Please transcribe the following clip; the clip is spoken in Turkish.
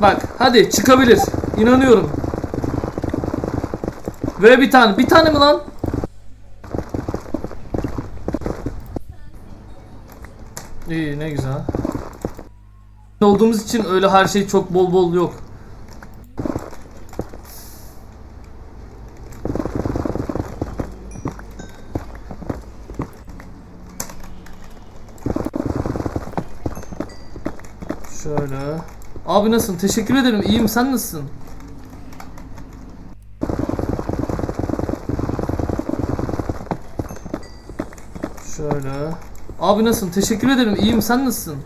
Bak hadi çıkabilir. İnanıyorum. Ve bir tane. Bir tane mi lan? İyi ne güzel. Olduğumuz için öyle her şey çok bol bol yok. Şöyle. Abi nasılsın? Teşekkür ederim. İyiyim. Sen nasılsın? Şöyle. Abi nasılsın? Teşekkür ederim. İyiyim. Sen nasılsın?